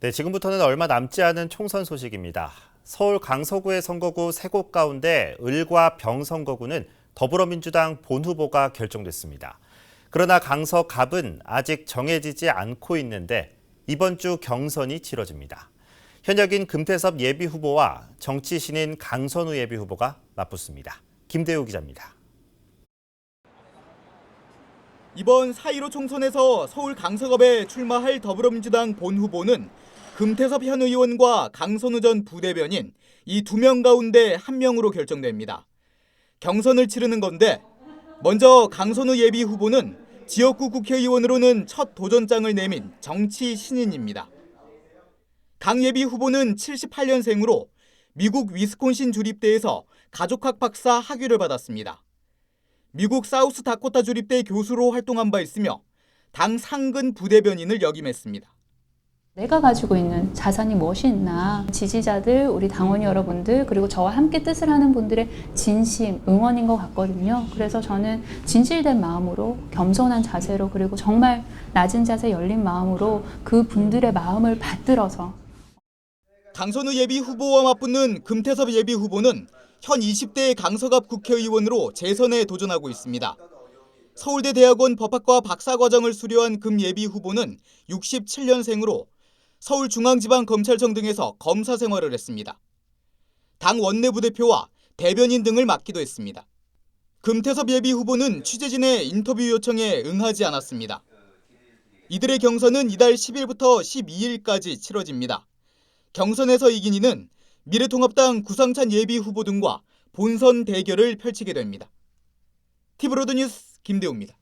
네, 지금부터는 얼마 남지 않은 총선 소식입니다. 서울 강서구의 선거구 세 곳 가운데 을과 병 선거구는 더불어민주당 본 후보가 결정됐습니다. 그러나 강서 갑은 아직 정해지지 않고 있는데 이번 주 경선이 치러집니다. 현역인 금태섭 예비 후보와 정치 신인 강선우 예비 후보가 맞붙습니다. 김대우 기자입니다. 이번 4.15 총선에서 서울 강서갑에 출마할 더불어민주당 본 후보는 금태섭 현 의원과 강선우 전 부대변인 이 두 명 가운데 한 명으로 결정됩니다. 경선을 치르는 건데 먼저 강선우 예비 후보는 지역구 국회의원으로는 첫 도전장을 내민 정치 신인입니다. 강 예비 후보는 78년생으로 미국 위스콘신 주립대에서 가족학 박사 학위를 받았습니다. 미국 사우스 다코타 주립대 교수로 활동한 바 있으며 당 상근 부대변인을 역임했습니다. 내가 가지고 있는 자산이 무엇이 있나 지지자들, 우리 당원 여러분들 그리고 저와 함께 뜻을 하는 분들의 진심, 응원인 것 같거든요. 그래서 저는 진실된 마음으로 겸손한 자세로 그리고 정말 낮은 자세 열린 마음으로 그 분들의 마음을 받들어서 강선우 예비 후보와 맞붙는 금태섭 예비 후보는 현 20대 강서갑 국회의원으로 재선에 도전하고 있습니다. 서울대 대학원 법학과 박사과정을 수료한 금 예비 후보는 67년생으로 서울중앙지방검찰청 등에서 검사 생활을 했습니다. 당 원내부대표와 대변인 등을 맡기도 했습니다. 금태섭 예비 후보는 취재진의 인터뷰 요청에 응하지 않았습니다. 이들의 경선은 이달 10일부터 12일까지 치러집니다. 경선에서 이긴 이는 미래통합당 구상찬 예비 후보 등과 본선 대결을 펼치게 됩니다. 티브로드 뉴스 김대우입니다.